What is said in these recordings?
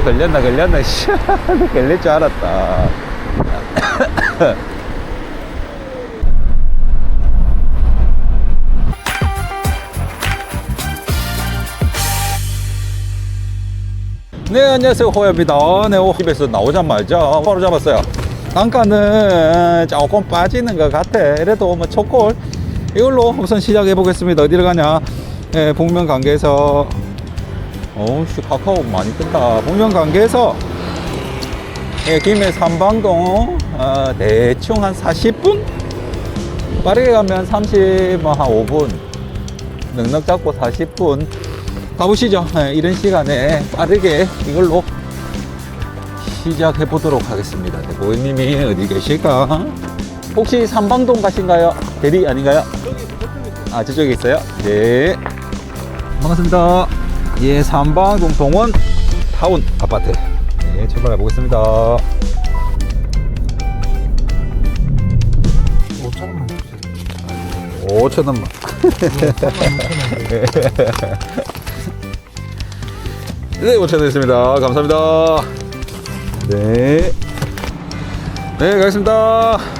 어, 걸렸나, 걸렸나. 씨, 걸릴 줄 알았다. 네, 안녕하세요. 호야입니다. 네, 집에서 나오자마자 바로 잡았어요. 단가는 조금 빠지는 것 같아. 그래도 뭐 첫골 이걸로 우선 시작해 보겠습니다. 어디로 가냐? 예, 복면 관계에서 어우, 씨, 카카오 많이 뜬다. 복면 관계에서 예, 김해 삼방동 어, 대충 한 40분? 빠르게 가면 30, 뭐한 5분. 넉넉 잡고 40분. 가보시죠. 예, 이런 시간에 빠르게 이걸로 시작해 보도록 하겠습니다. 네, 고객님이 어디 계실까? 혹시 삼방동 가신가요? 대리 아닌가요? 아, 저쪽에 있어요? 네. 반갑습니다. 예, 삼방동 동원 타운 아파트. 네, 출발해 보겠습니다. 5천원만 주세요. 5천 원만. 네, 5천 원 있습니다. 감사합니다. 네. 네, 가겠습니다.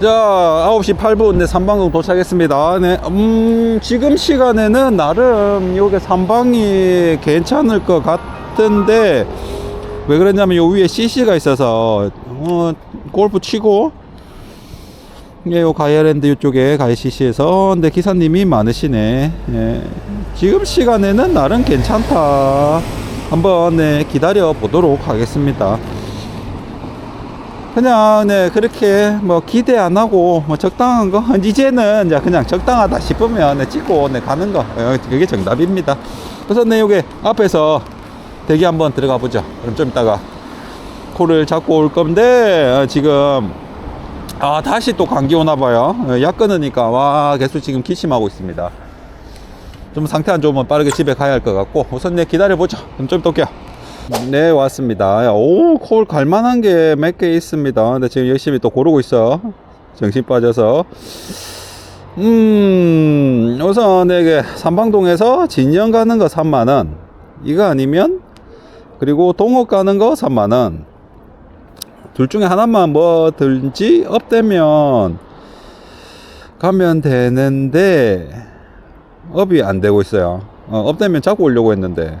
자, 9시 8분, 네, 삼방동 도착했습니다. 네, 음, 지금 시간에는 나름 요게 삼방이 괜찮을 것 같은데, 왜 그러냐면 요 위에 CC가 있어서, 어, 골프 치고, 예, 요 가야랜드 이쪽에 가야 CC에서, 근데 기사님이 많으시네. 예. 지금 시간에는 나름 괜찮다. 한번 네, 기다려 보도록 하겠습니다. 그냥 네 그렇게 뭐 기대 안 하고 뭐 적당한 거 이제는 이제 그냥 적당하다 싶으면 네, 찍고 네, 가는 거 어, 그게 정답입니다. 그래서 네 여기 앞에서 대기 한번 들어가 보죠. 그럼 좀 이따가 코를 잡고 올 건데 어, 지금 아 다시 또 감기 오나 봐요. 어, 약 끊으니까 와 계속 지금 기침하고 있습니다. 좀 상태 안 좋으면 빠르게 집에 가야 할 것 같고 우선 네 기다려 보죠. 그럼 좀 이따 올게요. 네 왔습니다. 오 콜 갈만한 게 몇 개 있습니다. 근데 지금 열심히 또 고르고 있어. 정신 빠져서. 음 우선 이게 삼방동에서 진영 가는 거 3만원. 이거 아니면 그리고 동업 가는 거 3만원. 둘 중에 하나만 뭐 들지 없대면 가면 되는데 업이 안 되고 있어요. 어, 업되면 잡고 오려고 했는데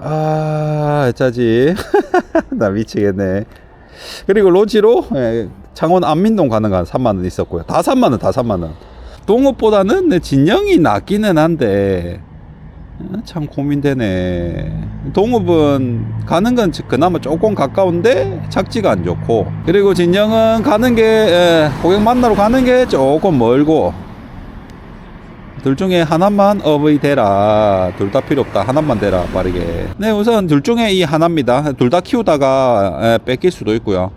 아, 짜지. 나 미치겠네. 그리고 로지로 예, 창원 안민동 가는 거한 3만원 있었고요. 다 3만원, 다 3만원. 동업보다는 내 진영이 낫기는 한데, 아, 참 고민되네. 동업은 가는 건 그나마 조금 가까운데 착지가 안 좋고, 그리고 진영은 가는 게, 예, 고객 만나러 가는 게 조금 멀고, 둘 중에 하나만 업의 대라. 둘 다 필요 없다. 하나만 대라. 빠르게. 네, 우선 둘 중에 이 하나입니다. 둘 다 키우다가 에, 뺏길 수도 있고요.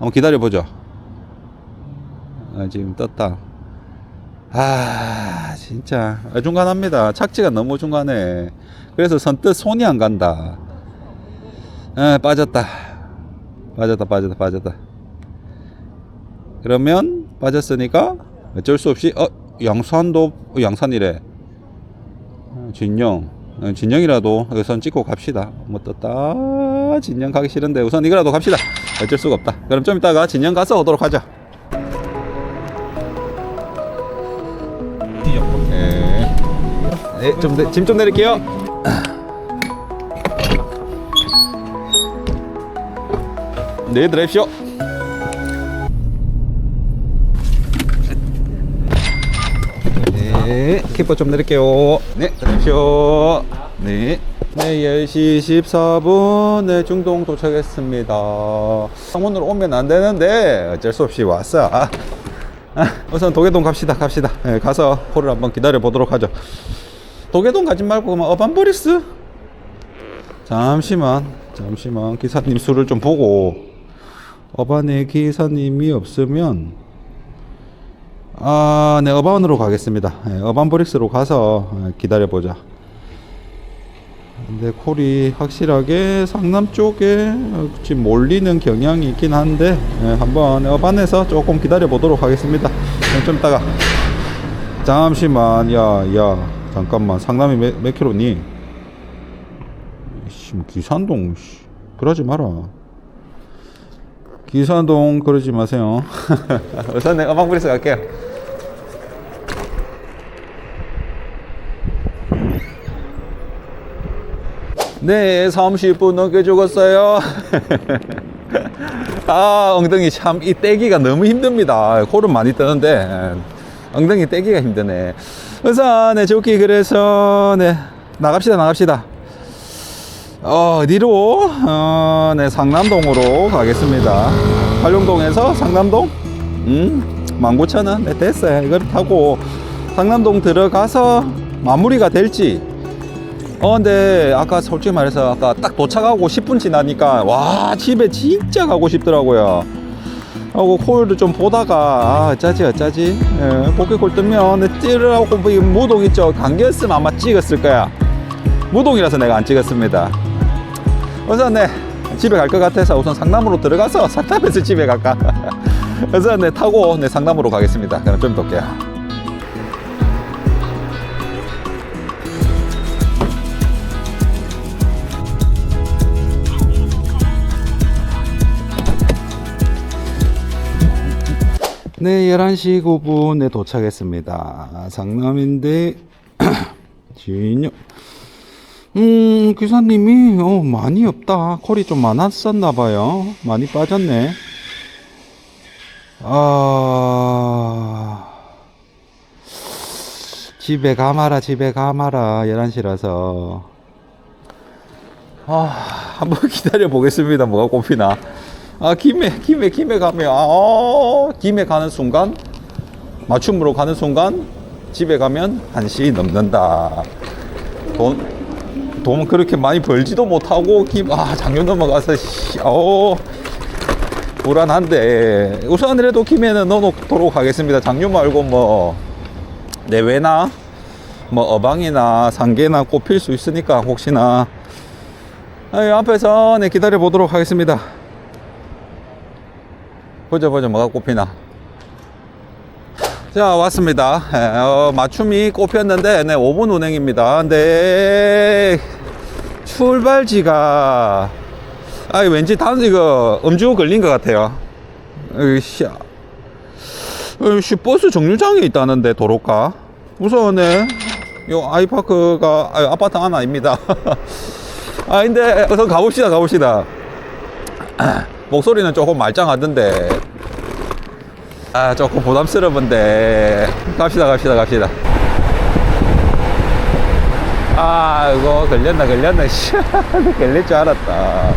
한번 기다려 보죠. 아, 지금 떴다. 아, 진짜. 어중간합니다. 착지가 너무 중간해. 그래서 선뜻 손이 안 간다. 에, 빠졌다. 빠졌다, 빠졌다, 빠졌다. 그러면 빠졌으니까 어쩔 수 없이, 어, 양산도 어, 양산이래. 어, 진영. 어, 진영이라도 우선 찍고 갑시다. 뭐 떴다. 진영 가기 싫은데 우선 이거라도 갑시다. 어쩔 수가 없다. 그럼 좀 이따가 진영 가서 오도록 하자. 네. 네, 내릴게요. 네, 드십시 네, 키퍼 좀 내릴게요. 네, 드십시오. 네. 네, 10시 14분, 네, 중동 도착했습니다. 창문으로 오면 안 되는데, 어쩔 수 없이 왔어. 아, 우선 도계동 갑시다, 갑시다. 네, 가서 콜을 한번 기다려 보도록 하죠. 도계동 가지 말고, 그만 어반버리스? 잠시만, 잠시만. 기사님 수를 좀 보고, 어반에 기사님이 없으면, 아, 네, 어반으로 가겠습니다. 네, 어반 브릭스로 가서 어, 기다려보자. 근데 콜이 확실하게 상남 쪽에 어, 지금 몰리는 경향이 있긴 한데, 네, 한번 어반에서 조금 기다려보도록 하겠습니다. 네, 좀 이따가. 잠시만, 야, 야, 잠깐만. 상남이 몇, 몇 킬로니? 씨, 뭐 기산동, 씨. 그러지 마라. 기산동, 그러지 마세요. 우선 내가 음악 부리서 갈게요. 네, 30분 넘게 죽었어요. 아, 엉덩이 참, 이 떼기가 너무 힘듭니다. 코는 많이 뜨는데, 엉덩이 떼기가 힘드네. 우선, 네, 좋기, 그래서, 네, 나갑시다, 나갑시다. 어, 어디로? 어, 네, 상남동으로 가겠습니다. 활용동에서 상남동? 음, 19,000원. 네, 됐어요. 이걸 타고 상남동 들어가서 마무리가 될지. 어, 근데 아까 솔직히 말해서 아까 딱 도착하고 10분 지나니까 와, 집에 진짜 가고 싶더라고요. 하고 콜을 좀 보다가 아, 어쩌지 어쩌지? 예, 포켓콜 뜨면 내 찌르라고 뭐이 무동 있죠? 감겼으면 아마 찍었을 거야. 무동이라서 내가 안 찍었습니다. 우선 네. 집에 갈 것 같아서 우선 상남으로 들어가서 상남에서 집에 갈까? 우선 네. 타고 네 상남으로 가겠습니다. 그럼 좀 올게요 네, 11시 9분에 도착했습니다. 상남인데, 지인요. 음, 기사님이, 어, 많이 없다. 콜이 좀 많았었나봐요. 많이 빠졌네. 아, 집에 가마라, 집에 가마라. 11시라서. 아, 한번 기다려 보겠습니다. 뭐가 꼽히나. 아, 김에, 김에, 김에 가면, 아, 어, 김에 가는 순간, 맞춤으로 가는 순간, 집에 가면 1시 넘는다. 돈, 돈 그렇게 많이 벌지도 못하고, 김, 아, 작년 넘어가서, 씨, 어 불안한데, 우선이라도 김에는 넣어놓도록 하겠습니다. 작년 말고 뭐, 내외나, 뭐, 어방이나 상계나 꼽힐 수 있으니까, 혹시나, 아, 앞에서 네, 기다려 보도록 하겠습니다. 보자 보자 뭐가 꼽히나. 자 왔습니다. 에, 어, 맞춤이 꼽혔는데 네 5분 운행입니다. 근데 출발지가 아 왠지 단 이거 음주 걸린 것 같아요. 으쌰 으씨 버스 정류장에 있다는데 도로가. 우선은 요 아이파크가 아, 아파트 하나입니다. 아 근데 우선 가봅시다 가봅시다 목소리는 조금 말짱하던데. 아 조금 부담스러운데. 갑시다 갑시다 갑시다. 아 이거 걸렸나 걸렸나. 씨 걸릴 줄 알았다.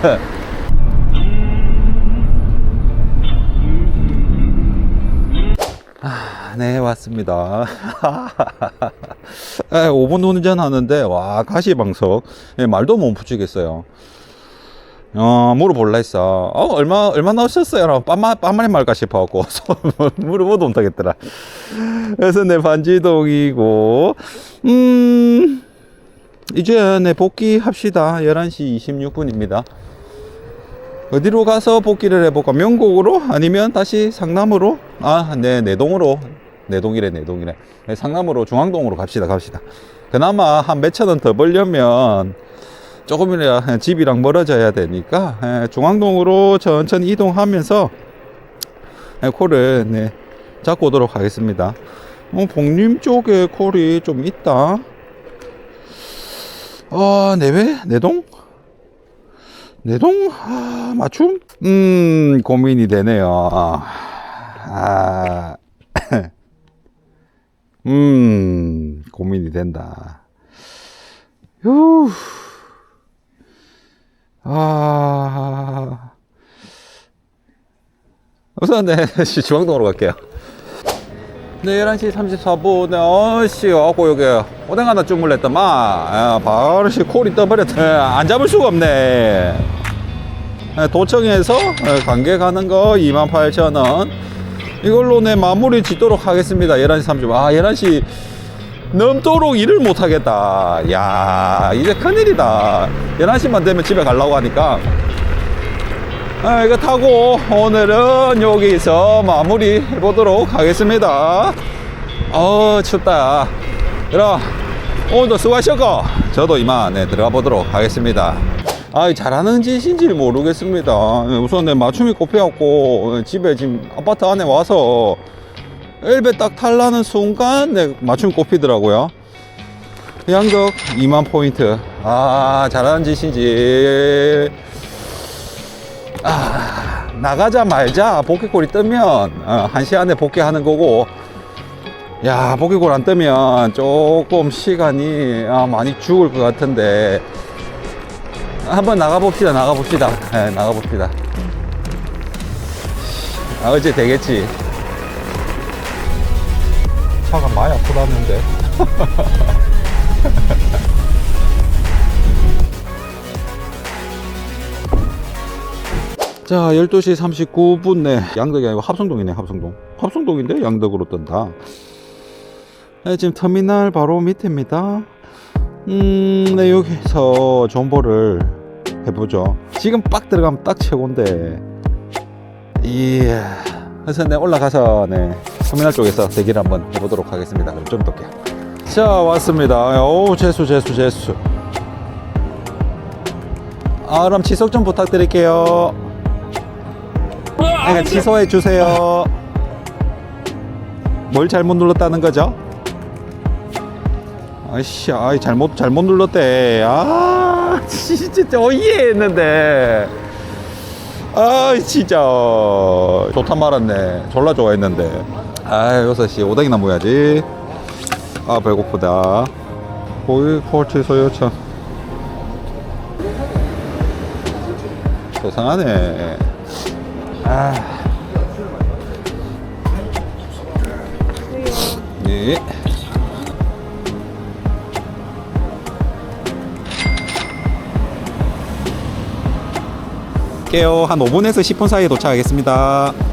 아, 네 왔습니다. 아, 5분 운전하는데 와 가시방석. 예, 말도 못 붙이겠어요 어, 물어볼라 했어. 어, 얼마, 얼마 나오셨어요? 빰마, 빰마리 말까 싶어갖고. 물어보도 못하겠더라. 그래서 내 반지동이고, 음, 이제 내 복귀합시다. 11시 26분입니다. 어디로 가서 복귀를 해볼까? 명곡으로? 아니면 다시 상남으로? 아, 네, 내동으로. 내동이래, 내동이래. 네, 상남으로, 중앙동으로 갑시다, 갑시다. 그나마 한 몇천 원 더 벌려면, 조금이라 집이랑 멀어져야 되니까 예, 중앙동으로 천천히 이동하면서 예, 콜을 네, 잡고 오도록 하겠습니다. 어, 복림 쪽에 콜이 좀 있다. 어, 내외? 내동? 내동? 아, 맞춤? 음, 고민이 되네요. 아, 음, 고민이 된다. 휴. 아. 우선, 네, 씨, 중앙동으로 갈게요. 네, 11시 34분에, 어씨, 와갖고 여기 오뎅 하나 주물랬더만, 아, 바로 씨, 콜이 떠버렸다. 안 잡을 수가 없네. 네, 도청에서 네, 관계 가는 거 28,000원. 이걸로 내 마무리 짓도록 하겠습니다. 11시 30분. 아, 11시 넘도록 일을 못 하겠다. 야, 이제 큰일이다. 11시만 되면 집에 가려고 하니까. 아, 이거 타고 오늘은 여기서 마무리 해보도록 하겠습니다. 어, 춥다. 그럼 오늘도 수고하셨고 저도 이만 네, 들어가 보도록 하겠습니다 아 잘하는 짓인지 모르겠습니다 네, 우선 내 맞춤이 꼽혀갖고 집에 지금 아파트 안에 와서 엘베 딱 탈라는 순간 내 맞춤이 꼽히더라고요. 양덕 2만 포인트. 아 잘하는 짓인지. 아 나가자 말자. 복귀골이 뜨면 어, 한 시간에 복귀하는 거고. 야 복귀골 안 뜨면 조금 시간이 아, 많이 죽을 것 같은데. 한번 나가봅시다 나가봅시다. 네, 나가봅시다. 아 어째 되겠지 차가 많이 아프다는데. 자 12시 39분에 양덕이 아니고 합성동이네 합성동. 합성동인데 양덕으로 뜬다. 네, 지금 터미널 바로 밑입니다. 음, 네, 여기서 정보를 해보죠. 지금 빡 들어가면 딱 최고인데. 이야 그래서 네 올라가서 네 터미널 쪽에서 대기를 한번 해보도록 하겠습니다 그럼 좀 올게요 자 왔습니다 오 재수 재수 재수 아 그럼 지속 좀 부탁드릴게요 그러니까 취소해 주세요. 뭘 잘못 눌렀다는 거죠? 아이씨, 아이 잘못 잘못 눌렀대. 아, 진짜 어이해 했는데. 아, 진짜 좋다 말았네. 졸라 좋아했는데. 아, 여섯 시 오뎅이나 먹어야지. 아, 배고프다. 고기 콜치 소요차. 소상하네. 아. 네. 깨요. 한 5분에서 10분 사이에 도착하겠습니다.